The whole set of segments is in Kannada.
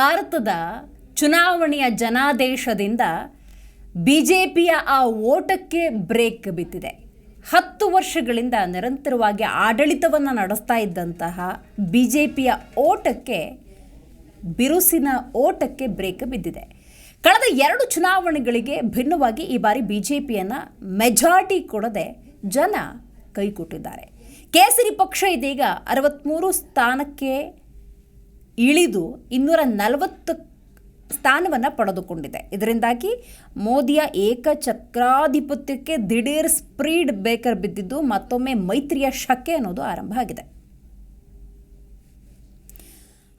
ಭಾರತದ ಚುನಾವಣೆಯ ಜನಾದೇಶದಿಂದ ಬಿ ಜೆ ಪಿಯ ಆ ಓಟಕ್ಕೆ ಬ್ರೇಕ್ ಬಿದ್ದಿದೆ. ಹತ್ತು ವರ್ಷಗಳಿಂದ ನಿರಂತರವಾಗಿ ಆಡಳಿತವನ್ನು ನಡೆಸ್ತಾ ಇದ್ದಂತಹ ಬಿ ಜೆ ಪಿಯ ಓಟಕ್ಕೆ, ಬಿರುಸಿನ ಓಟಕ್ಕೆ ಬ್ರೇಕ್ ಬಿದ್ದಿದೆ. ಕಳೆದ ಎರಡು ಚುನಾವಣೆಗಳಿಗೆ ಭಿನ್ನವಾಗಿ ಈ ಬಾರಿ ಬಿ ಜೆ ಪಿಯನ್ನು ಮೆಜಾರಿಟಿ ಕೊಡದೆ ಜನ ಕೈಕೊಟ್ಟಿದ್ದಾರೆ. ಕೇಸರಿ ಪಕ್ಷ ಇದೀಗ ಅರವತ್ತ್ಮೂರು ಸ್ಥಾನಕ್ಕೆ ಇಳಿದು ಇನ್ನೂರ ನಲವತ್ತು ಸ್ಥಾನವನ್ನು ಪಡೆದುಕೊಂಡಿದೆ. ಇದರಿಂದಾಗಿ ಮೋದಿಯ ಏಕಚಕ್ರಾಧಿಪತ್ಯಕ್ಕೆ ದಿಢೀರ್ ಸ್ಪ್ರೀಡ್ ಬೇಕರ್ ಬಿದ್ದಿದ್ದು ಮತ್ತೊಮ್ಮೆ ಮೈತ್ರಿಯ ಶಕೆ ಅನ್ನೋದು ಆರಂಭ ಆಗಿದೆ.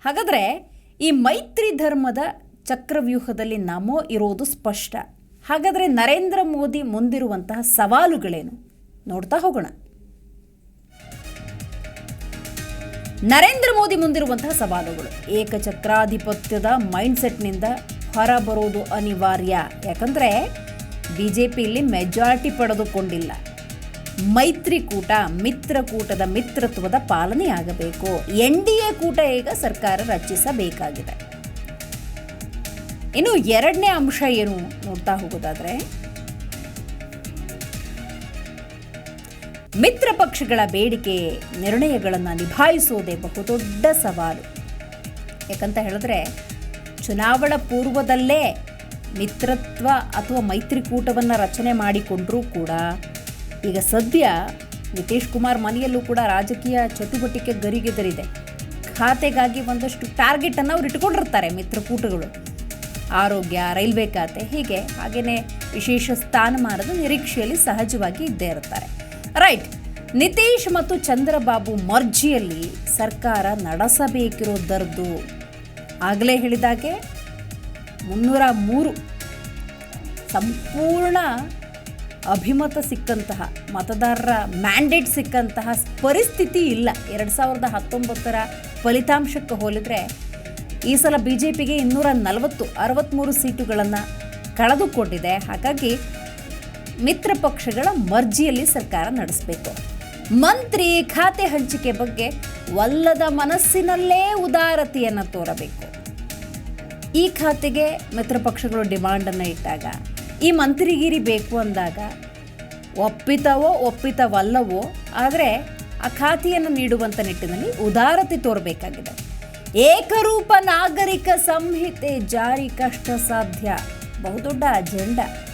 ಹಾಗಾದರೆ ಈ ಮೈತ್ರಿ ಧರ್ಮದ ಚಕ್ರವ್ಯೂಹದಲ್ಲಿ ನಮೋ ಇರೋದು ಸ್ಪಷ್ಟ. ಹಾಗಾದರೆ ನರೇಂದ್ರ ಮೋದಿ ಮುಂದಿರುವಂತಹ ಸವಾಲುಗಳೇನು? ನೋಡ್ತಾ ಹೋಗೋಣ. ನರೇಂದ್ರ ಮೋದಿ ಮುಂದಿರುವಂತಹ ಸವಾಲುಗಳು. ಏಕಚಕ್ರಾಧಿಪತ್ಯದ ಮೈಂಡ್ಸೆಟ್ನಿಂದ ಹೊರಬರೋದು ಅನಿವಾರ್ಯ. ಯಾಕಂದರೆ ಬಿ ಜೆ ಪಿಯಲ್ಲಿ ಮೆಜಾರಿಟಿ ಪಡೆದುಕೊಂಡಿಲ್ಲ. ಮೈತ್ರಿಕೂಟ, ಮಿತ್ರಕೂಟದ ಮಿತ್ರತ್ವದ ಪಾಲನೆಯಾಗಬೇಕು. ಎನ್ ಡಿ ಎ ಕೂಟ ಈಗ ಸರ್ಕಾರ ರಚಿಸಬೇಕಾಗಿದೆ. ಇನ್ನು ಎರಡನೇ ಅಂಶ ಏನು ನೋಡ್ತಾ ಹೋಗೋದಾದ್ರೆ ಮಿತ್ರ ಪಕ್ಷಗಳ ಬೇಡಿಕೆ ನಿರ್ಣಯಗಳನ್ನು ನಿಭಾಯಿಸುವುದೇ ಬಹುದೊಡ್ಡ ಸವಾಲು. ಯಾಕಂತ ಹೇಳಿದ್ರೆ, ಚುನಾವಣಾ ಪೂರ್ವದಲ್ಲೇ ಮಿತ್ರತ್ವ ಅಥವಾ ಮೈತ್ರಿಕೂಟವನ್ನು ರಚನೆ ಮಾಡಿಕೊಂಡರೂ ಕೂಡ, ಈಗ ಸದ್ಯ ನಿತೀಶ್ ಕುಮಾರ್ ಮನೆಯಲ್ಲೂ ಕೂಡ ರಾಜಕೀಯ ಚಟುವಟಿಕೆ ಗರಿಗೆದರಿದೆ. ಖಾತೆಗಾಗಿ ಒಂದಷ್ಟು ಟಾರ್ಗೆಟನ್ನು ಅವ್ರು ಇಟ್ಕೊಂಡಿರ್ತಾರೆ ಮಿತ್ರಕೂಟಗಳು. ಆರೋಗ್ಯ, ರೈಲ್ವೆ ಖಾತೆ, ಹೀಗೆ ಹಾಗೆಯೇ ವಿಶೇಷ ಸ್ಥಾನಮಾನದ ನಿರೀಕ್ಷೆಯಲ್ಲಿ ಸಹಜವಾಗಿ ಇದ್ದೇ ಇರ್ತಾರೆ. ರೈಟ್. ನಿತೀಶ್ ಮತ್ತು ಚಂದ್ರಬಾಬು ಮರ್ಜಿಯಲ್ಲಿ ಸರ್ಕಾರ ನಡೆಸಬೇಕಿರೋದರದ್ದು ಆಗಲೇ ಹೇಳಿದಾಗೆ ಮುನ್ನೂರ ಮೂರು. ಸಂಪೂರ್ಣ ಅಭಿಮತ ಸಿಕ್ಕಂತಹ, ಮತದಾರರ ಮ್ಯಾಂಡೇಟ್ ಸಿಕ್ಕಂತಹ ಪರಿಸ್ಥಿತಿ ಇಲ್ಲ. ಎರಡು ಸಾವಿರದ ಹತ್ತೊಂಬತ್ತರ ಫಲಿತಾಂಶಕ್ಕೆ ಹೋಲಿದ್ರೆ ಈ ಸಲ ಬಿ ಜೆ ಪಿಗೆ ಇನ್ನೂರ ನಲವತ್ತು ಅರವತ್ತ್ಮೂರು ಸೀಟುಗಳನ್ನು ಕಳೆದುಕೊಂಡಿದೆ. ಹಾಗಾಗಿ ಮಿತ್ರ ಪಕ್ಷಗಳ ಮರ್ಜಿಯಲ್ಲಿ ಸರ್ಕಾರ ನಡೆಸಬೇಕು. ಮಂತ್ರಿ ಖಾತೆ ಹಂಚಿಕೆ ಬಗ್ಗೆ ಒಲ್ಲದ ಮನಸ್ಸಿನಲ್ಲೇ ಉದಾರತೆಯನ್ನು ತೋರಬೇಕು. ಈ ಖಾತೆಗೆ ಮಿತ್ರ ಪಕ್ಷಗಳು ಡಿಮಾಂಡನ್ನು ಇಟ್ಟಾಗ, ಈ ಮಂತ್ರಿಗಿರಿ ಬೇಕು ಅಂದಾಗ, ಒಪ್ಪಿತವೋ ಒಪ್ಪಿತವಲ್ಲವೋ, ಆದರೆ ಆ ಖಾತೆಯನ್ನು ನೀಡುವಂಥ ನಿಟ್ಟಿನಲ್ಲಿ ಉದಾರತೆ ತೋರಬೇಕಾಗಿದೆ. ಏಕರೂಪ ನಾಗರಿಕ ಸಂಹಿತೆ ಜಾರಿ ಕಷ್ಟ ಸಾಧ್ಯ. ಬಹುದೊಡ್ಡ ಅಜೆಂಡಾ.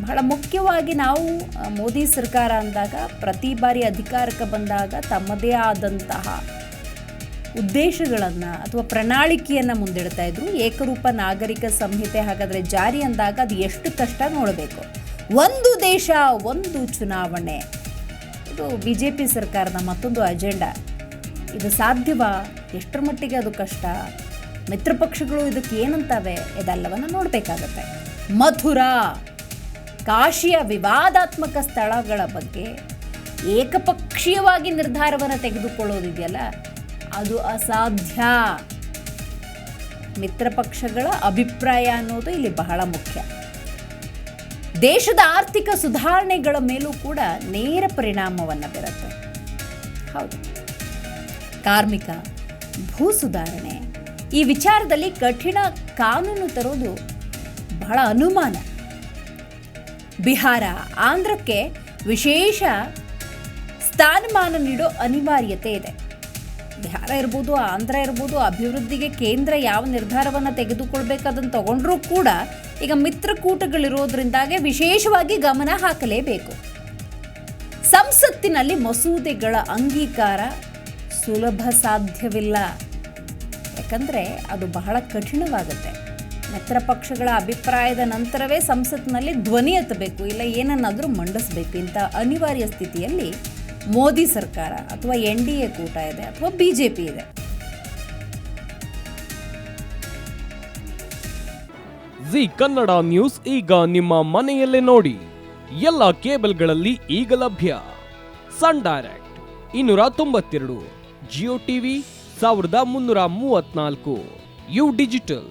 ಬಹಳ ಮುಖ್ಯವಾಗಿ ನಾವು ಮೋದಿ ಸರ್ಕಾರ ಅಂದಾಗ, ಪ್ರತಿ ಬಾರಿ ಅಧಿಕಾರಕ್ಕೆ ಬಂದಾಗ ತಮ್ಮದೇ ಆದಂತಹ ಉದ್ದೇಶಗಳನ್ನು ಅಥವಾ ಪ್ರಣಾಳಿಕೆಯನ್ನು ಮುಂದಿಡ್ತಾ ಇದ್ರು. ಏಕರೂಪ ನಾಗರಿಕ ಸಂಹಿತೆ ಹಾಗಾದರೆ ಜಾರಿ ಅಂದಾಗ ಅದು ಎಷ್ಟು ಕಷ್ಟ ನೋಡಬೇಕು. ಒಂದು ದೇಶ, ಒಂದು ಚುನಾವಣೆ. ಇದು ಬಿ ಜೆ ಪಿ ಸರ್ಕಾರದ ಮತ್ತೊಂದು ಅಜೆಂಡಾ. ಇದು ಸಾಧ್ಯವಾ? ಎಷ್ಟರ ಮಟ್ಟಿಗೆ ಅದು ಕಷ್ಟ? ಮಿತ್ರಪಕ್ಷಗಳು ಇದಕ್ಕೆ ಏನಂತವೆ? ಇದೆಲ್ಲವನ್ನು ನೋಡಬೇಕಾಗತ್ತೆ. ಮಥುರಾ. ಕಾಶಿಯ ವಿವಾದಾತ್ಮಕ ಸ್ಥಳಗಳ ಬಗ್ಗೆ ಏಕಪಕ್ಷೀಯವಾಗಿ ನಿರ್ಧಾರವನ್ನು ತೆಗೆದುಕೊಳ್ಳೋದಿದೆಯಲ್ಲ ಅದು ಅಸಾಧ್ಯ. ಮಿತ್ರ ಪಕ್ಷಗಳ ಅಭಿಪ್ರಾಯ ಅನ್ನೋದು ಇಲ್ಲಿ ಬಹಳ ಮುಖ್ಯ. ದೇಶದ ಆರ್ಥಿಕ ಸುಧಾರಣೆಗಳ ಮೇಲೂ ಕೂಡ ನೇರ ಪರಿಣಾಮವನ್ನು ಬೀರುತ್ತೆ. ಹೌದು. ಕಾರ್ಮಿಕ, ಭೂ ಸುಧಾರಣೆ ಈ ವಿಚಾರದಲ್ಲಿ ಕಠಿಣ ಕಾನೂನು ತರೋದು ಬಹಳ ಅನುಮಾನ. ಬಿಹಾರ, ಆಂಧ್ರಕ್ಕೆ ವಿಶೇಷ ಸ್ಥಾನಮಾನ ನೀಡೋ ಅನಿವಾರ್ಯತೆ ಇದೆ. ಬಿಹಾರ ಇರ್ಬೋದು, ಆಂಧ್ರ ಇರ್ಬೋದು, ಅಭಿವೃದ್ಧಿಗೆ ಕೇಂದ್ರ ಯಾವ ನಿರ್ಧಾರವನ್ನು ತೆಗೆದುಕೊಳ್ಬೇಕಾದನ್ನು ತಗೊಂಡ್ರೂ ಕೂಡ ಈಗ ಮಿತ್ರಕೂಟಗಳಿರೋದ್ರಿಂದಾಗೆ ವಿಶೇಷವಾಗಿ ಗಮನ ಹಾಕಲೇಬೇಕು. ಸಂಸತ್ತಿನಲ್ಲಿ ಮಸೂದೆಗಳ ಅಂಗೀಕಾರ ಸುಲಭ ಸಾಧ್ಯವಿಲ್ಲ. ಯಾಕಂದರೆ ಅದು ಬಹಳ ಕಠಿಣವಾಗುತ್ತೆ. ಮಿತ್ರ ಪಕ್ಷಗಳ ಅಭಿಪ್ರಾಯದ ನಂತರವೇ ಸಂಸತ್ನಲ್ಲಿ ಧ್ವನಿ ಎತ್ತಬೇಕು, ಇಲ್ಲ ಏನನ್ನಾದರೂ ಮಂಡಿಸಬೇಕು ಇಂಥ ಅನಿವಾರ್ಯ ಸ್ಥಿತಿಯಲ್ಲಿ ಮೋದಿ ಸರ್ಕಾರ ಅಥವಾ ಎನ್ ಡಿ ಎ ಕೂಟ ಇದೆ ಅಥವಾ ಬಿ ಜೆ ಪಿ ಇದೆ? ಜಿ ಕನ್ನಡ ನ್ಯೂಸ್ ಈಗ ನಿಮ್ಮ ಮನೆಯಲ್ಲೇ ನೋಡಿ. ಎಲ್ಲ ಕೇಬಲ್ಗಳಲ್ಲಿ ಈಗ ಲಭ್ಯ. ಸನ್ ಡೈರೆಕ್ಟ್ ಇನ್ನೂರ ತೊಂಬತ್ತೆರಡು, ಜಿಯೋ ಟಿವಿ ಸಾವಿರದ ಮುನ್ನೂರ ಮೂವತ್ನಾಲ್ಕು ಯು ಡಿಜಿಟಲ್.